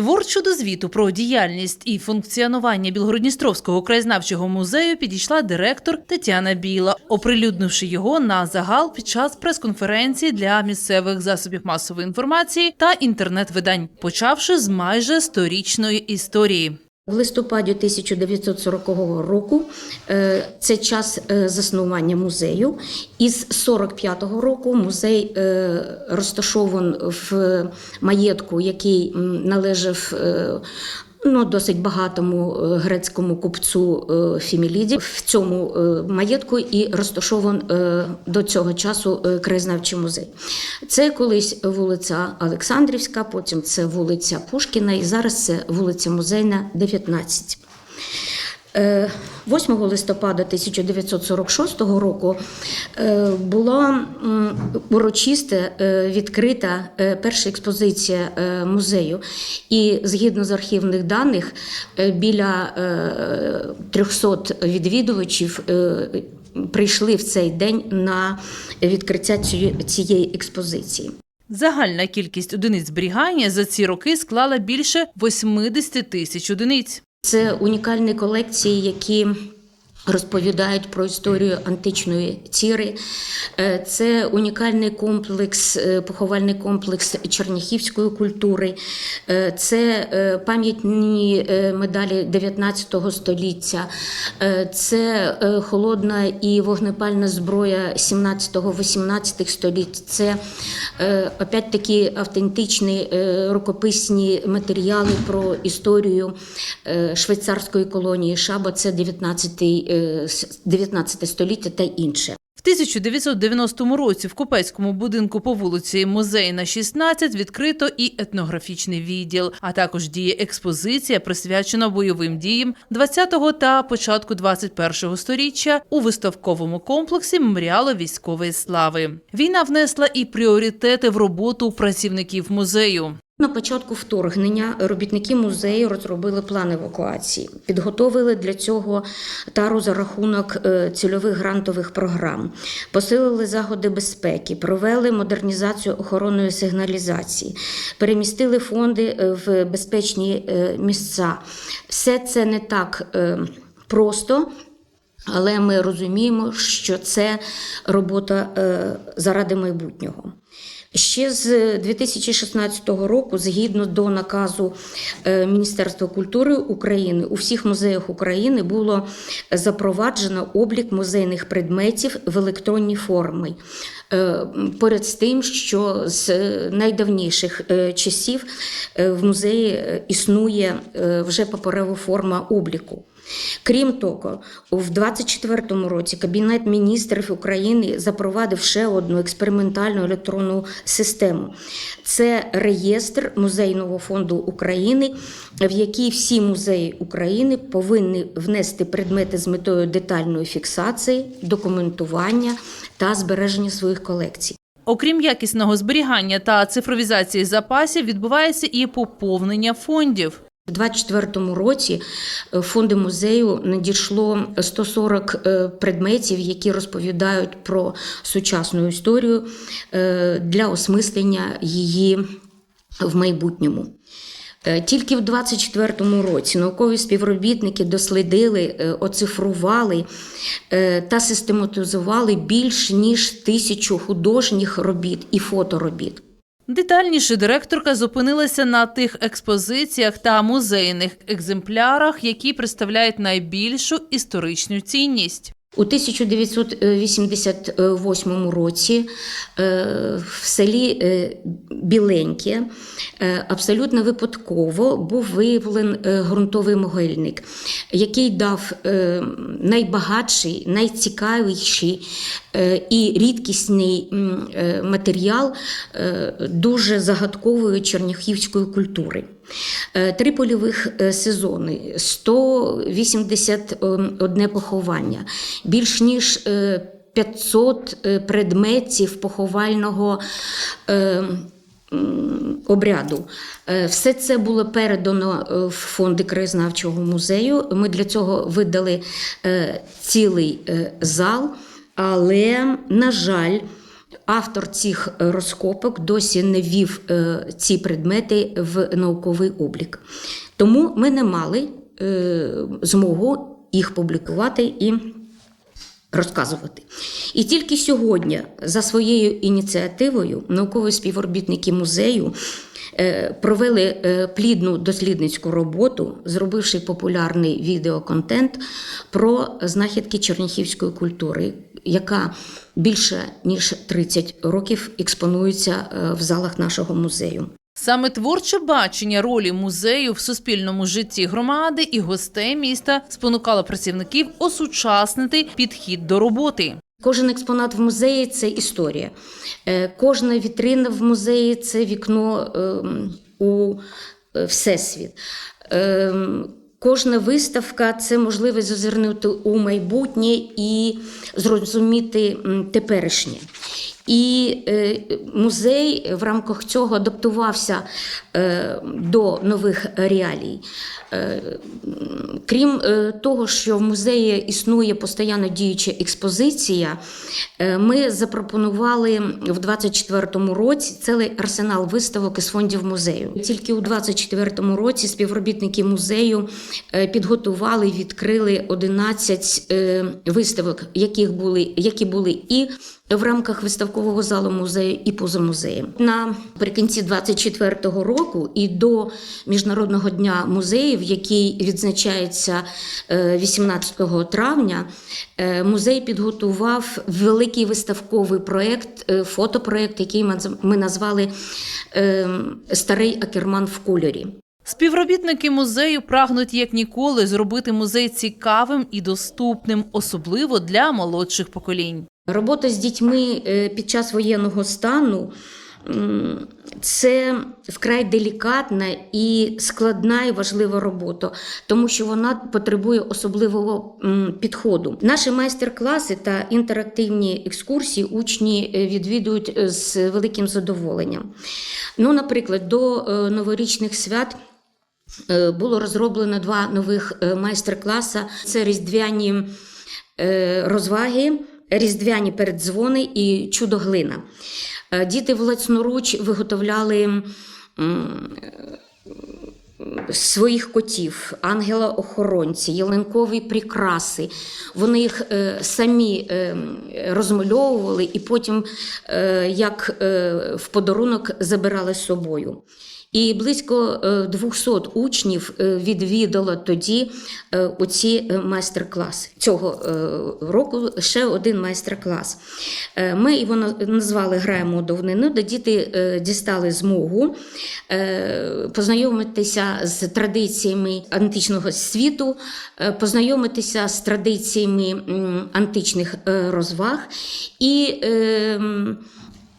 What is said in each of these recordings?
Творчо до звіту про діяльність і функціонування Білгородністровського краєзнавчого музею підійшла директор Тетяна Біла, оприлюднивши його на загал під час прес-конференції для місцевих засобів масової інформації та інтернет-видань, почавши з майже сторічної історії. В листопаді 1940 року е, це час е, заснування музею. Із 45-го року музей е, розташований в маєтку, який належав ну, досить багатому е, грецькому купцю е, Фіміліді. В цьому е, маєтку і розташований е, до цього часу краєзнавчий музей. Це колись вулиця Олександрівська, потім це вулиця Пушкіна, і зараз це вулиця Музейна, 19. Е, 8 листопада 1946 року е, була урочисте е, відкрита е, перша експозиція е, музею. І згідно з архівних даних, е, біля е, 300 відвідувачів е, прийшли в цей день на відкриття цієї експозиції. Загальна кількість одиниць зберігання за ці роки склала більше 80 тисяч одиниць. Це унікальні колекції, які розповідають про історію античної ціри. Е, Це унікальний комплекс, е, поховальний комплекс черніхівської культури. Е, Це пам'ятні медалі 19 століття. Це холодна і вогнепальна зброя 17-18 століть. Це е, опять-таки автентичні рукописні матеріали про історію швейцарської колонії Шаба. Це 19, е, с- 19 століття та інше. В 1990 році в Купецькому будинку по вулиці Музейна 16 відкрито і етнографічний відділ, а також діє експозиція, присвячена бойовим діям 20-го та початку 21-го сторіччя у виставковому комплексі меморіалу військової слави. Війна внесла і пріоритети в роботу працівників музею. На початку вторгнення робітники музею розробили план евакуації, підготовили для цього тару за рахунок е, цільових грантових програм, посилили заходи безпеки, провели модернізацію охоронної сигналізації, перемістили фонди е, в безпечні е, місця. Все це не так просто. Але ми розуміємо, що це робота заради майбутнього. Ще з 2016 року, згідно до наказу е, Міністерства культури України, у всіх музеях України було запроваджено облік музейних предметів в електронній формі. Е, Поряд з тим, що з найдавніших е, часів е, в музеї існує вже паперова форма обліку. Крім того, у 2024 році Кабінет міністрів України запровадив ще одну експериментальну електронну систему. Це реєстр музейного фонду України, в який всі музеї України повинні внести предмети з метою детальної фіксації, документування та збереження своїх колекцій. Окрім якісного зберігання та цифровізації запасів, відбувається і поповнення фондів. У 2024 році е, фонди музею надійшло 140 е, предметів, які розповідають про сучасну історію е, для осмислення її в майбутньому. Е, Тільки в 2024 році наукові співробітники дослідили, е, оцифрували е, та систематизували більш ніж тисячу художніх робіт і фоторобіт. Детальніше директорка зупинилася на тих експозиціях та музейних екземплярах, які представляють найбільшу історичну цінність. У 1988 році е, в селі е, Біленьке е, абсолютно випадково був виявлений ґрунтовий могильник, який дав найбагатший, найцікавіший і рідкісний матеріал дуже загадкової черняхівської культури. Е, Три польових е, сезони, 181 поховання, більш ніж е, 500 е, предметів поховального е, обряду. Е, Все це було передано е, в фонди краєзнавчого музею. Ми для цього видали е, цілий е, зал, але, на жаль, автор цих е, розкопок досі не ввів е, ці предмети в науковий облік. Тому ми не мали е, змогу їх публікувати і розказувати. І тільки сьогодні, за своєю ініціативою, наукові співробітники музею провели плідну дослідницьку роботу, зробивши популярний відеоконтент про знахідки черніхівської культури, яка більше ніж 30 років експонується е, в залах нашого музею. Саме творче бачення ролі музею в суспільному житті громади і гостей міста спонукало працівників осучаснити підхід до роботи. Кожен експонат в музеї це історія. Е, Кожна вітрина в музеї це вікно ем, у е, всесвіт. Кожна виставка це можливість зазирнути у майбутнє і зрозуміти теперішнє. І е, музей в рамках цього адаптувався е, до нових реалій. Е, крім того, що в музеї існує постійно діюча експозиція, ми запропонували в 2024 році цілий арсенал виставок із фондів музею. Тільки у 2024 році співробітники музею підготували і відкрили 11 е, виставок, яких були, які були і в рамках виставкового залу музею і поза музеєм. Наприкінці 24-го року і до Міжнародного дня музеїв, який відзначається е, 18 травня, е, музей підготував великий виставковий проєкт, е, фотопроєкт, який ми назвали е, Старий Акерман в кольорі. Співробітники музею прагнуть як ніколи зробити музей цікавим і доступним, особливо для молодших поколінь. Робота з дітьми е, під час воєнного стану це вкрай делікатна і складна і важлива робота, тому що вона потребує особливого підходу. Наші майстер-класи та інтерактивні екскурсії учні е, відвідують е, з великим задоволенням. Ну, наприклад, до новорічних свят. Було розроблено два нових майстер-класи. Це різдвяні розваги, різдвяні передзвони і чудо-глина. Е, Діти власноруч виготовляли е, своїх котів, ангела-охоронці, ялинкові прикраси. Вони їх е, самі розмальовували і потім, як в подарунок, забирали з собою. І близько е, 200 учнів е, відвідало тоді е, оці е, майстер-класи. Цього е, року ще один майстер-клас. Е, Ми його назвали Граємо у давнину, де діти е, дістали змогу е, познайомитися з традиціями античного світу, е, познайомитися з традиціями античних е, розваг і е, м,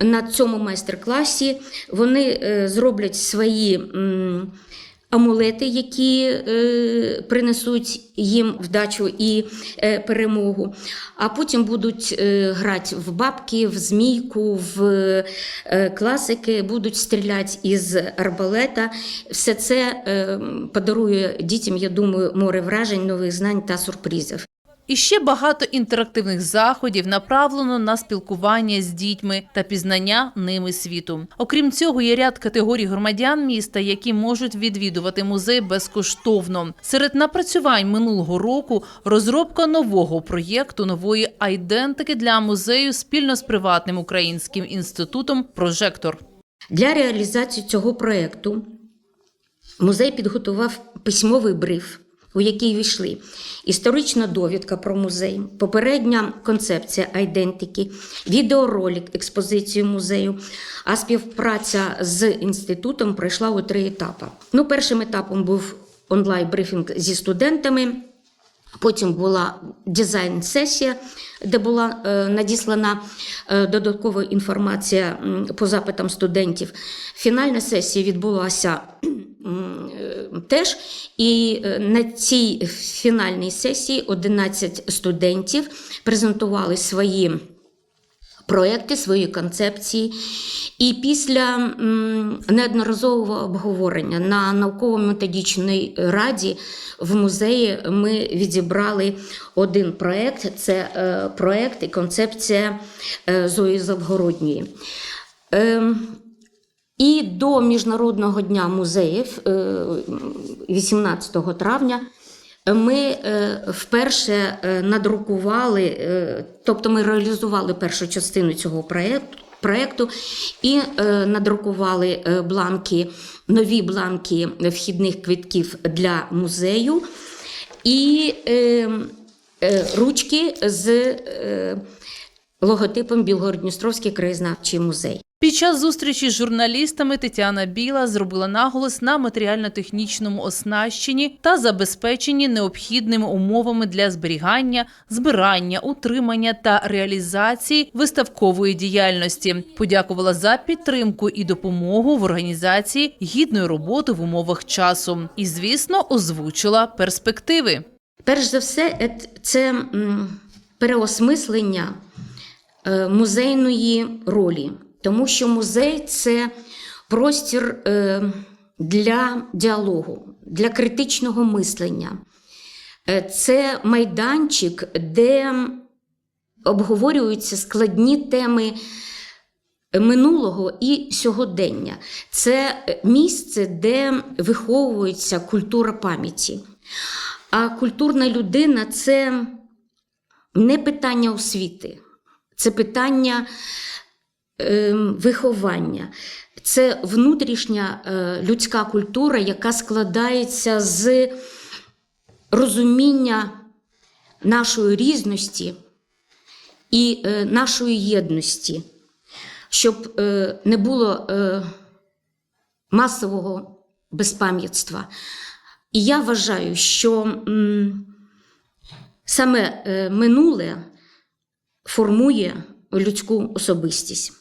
на цьому майстер-класі вони е, зроблять свої амулети, які е, принесуть їм вдачу і е, перемогу. А потім будуть грати в бабки, в змійку, в класики, будуть стріляти із арбалета. Все це подарує дітям, я думаю, море вражень, нових знань та сюрпризів. І ще багато інтерактивних заходів направлено на спілкування з дітьми та пізнання ними світу. Окрім цього, є ряд категорій громадян міста, які можуть відвідувати музей безкоштовно. Серед напрацювань минулого року розробка нового проєкту нової айдентики для музею спільно з приватним українським інститутом Прожектор. Для реалізації цього проєкту музей підготував письмовий бриф, у який війшли історична довідка про музей, попередня концепція айдентики, відеоролик експозиції музею. А співпраця з інститутом пройшла у три етапи. Ну, першим етапом був онлайн-брифінг зі студентами. Потім була дизайн-сесія, де була е, надіслана е, додаткова інформація по запитам студентів. Фінальна сесія відбулася теж. І е, на цій фінальній сесії 11 студентів презентували свої проекти, свої концепції. І після неодноразового обговорення на науково-методичній раді в музеї ми відібрали один проект. Це е, проект і концепція е, Зої Завгородньої. І до Міжнародного дня музеїв е, 18 травня ми е, вперше е, надрукували, е, тобто ми реалізували першу частину цього проєкту. І е, надрукували е, бланки, нові бланки вхідних квитків для музею і е, е, ручки з е, логотипом Білгородністровський краєзнавчий музей. Під час зустрічі з журналістами Тетяна Біла зробила наголос на матеріально-технічному оснащенні та забезпеченні необхідними умовами для зберігання, збирання, утримання та реалізації виставкової діяльності. Подякувала за підтримку і допомогу в організації гідної роботи в умовах часу. І, звісно, озвучила перспективи. Перш за все, це переосмислення е, музейної ролі, тому що музей це простір е, для діалогу, для критичного мислення. Е, Це майданчик, де обговорюються складні теми минулого і сьогодення. Це місце, де виховується культура пам'яті. А культурна людина це не питання освіти, це питання виховання. Це внутрішня е, людська культура, яка складається з розуміння нашої різності і е, нашої єдності, щоб е, не було масового безпам'ятства. І я вважаю, що саме минуле формує людську особистість.